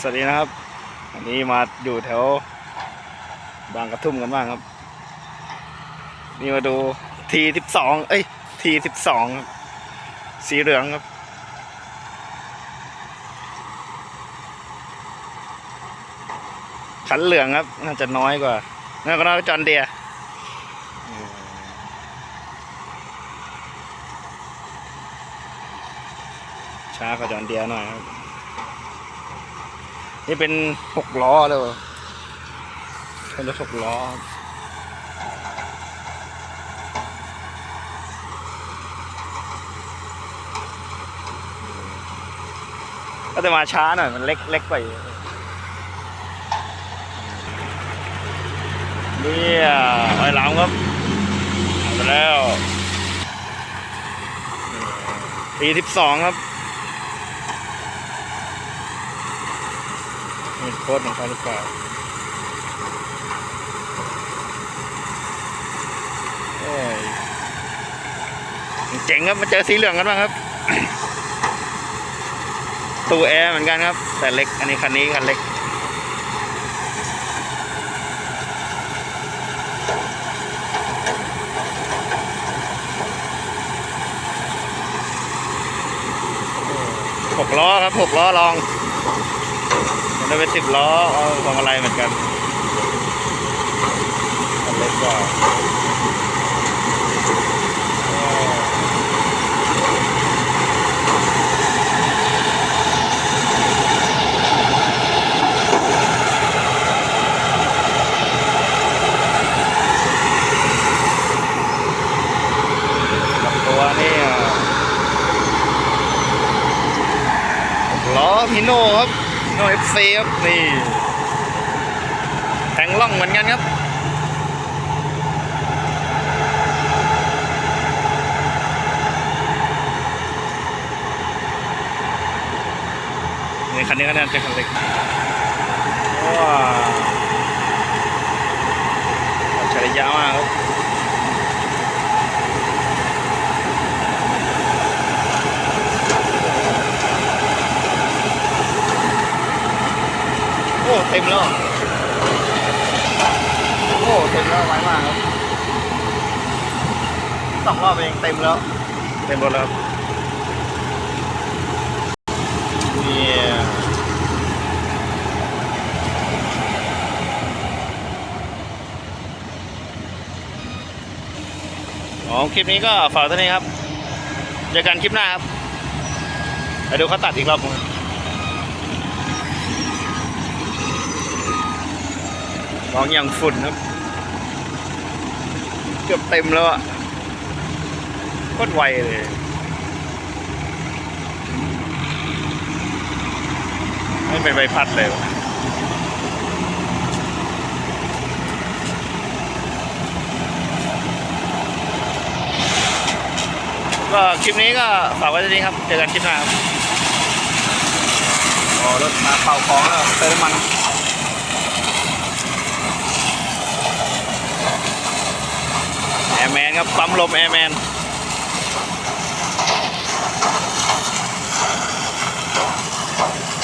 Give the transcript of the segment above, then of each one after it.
สวัสดีนะครับวันนี้มาอยู่แถวบางกระทุ่มกันบ้างครับ นี่มาดูทีสิบสองเอ้ยทีสิบสองสีเหลืองครับ ขันเหลืองครับ น่าจะน้อยกว่านั่นก็น่าจะจอนเดียช้ากว่าจอนเดียหน่อยครับ นี่เป็นหกล้อเลยเป็นรถหกล้อก็จะมาช้าหน่อย มันเล็กเล็กไปเนี่ยไอ้หลังครับเอาไปแล้วปีสิบสองครับ มีโค้ดของเขาหรือเปล่าโอ้ยเจ๋งครับมาเจอสีเหลืองกันบ้างครับตู้แอร์เหมือนกันครับ แต่เล็กอันนี้คันนี้คันเล็กหกล้อครับหกล้อลอง มันได้เป็นสิบล้อเอาพวงมาลัยเหมือนกันอันเล็กกว่าตัวนี่ล้อพิโนครับ โนเอฟซีครับนี่แทงล่องเหมือนกันครับนี่คันนี้ก็น่าจะคันเล็กว้าวอัจฉริยะมากครับ ต็มแล้ว โอ้เต็มแล้วไวมากครับสองรอบเองเต็มแล้วเต็มหมดแล้วครับเนี่ยอ๋อคลิปนี้ก็ฝากเท่านี้ครับเจอกันคลิปหน้าครับไปดูเขาตัดอีกรอบหนึ่ง ร้องอย่างฝุ่นครับ เกือบเต็มแล้วอะโคตรไวเลยไม่เป็นใบพัดเลยว่ะก็คลิปนี้ก็ฝากไว้ที่นี้ครับ เจอกันคลิปหน้าครับ อ๋อ รถมาเป่าของแล้วเติมน้ำมัน แอร์แมนครับปั๊มลมแอร์แมน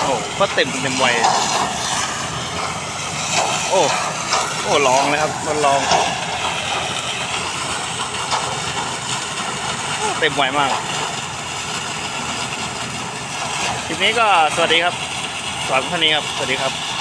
โอ้ก็เต็มเต็มไวโอ้ โอ้ลองเลยครับมันลอง เต็มไวมากคลิปนี้ก็สวัสดีครับฝากเท่านี้ครับ สวัสดีครับ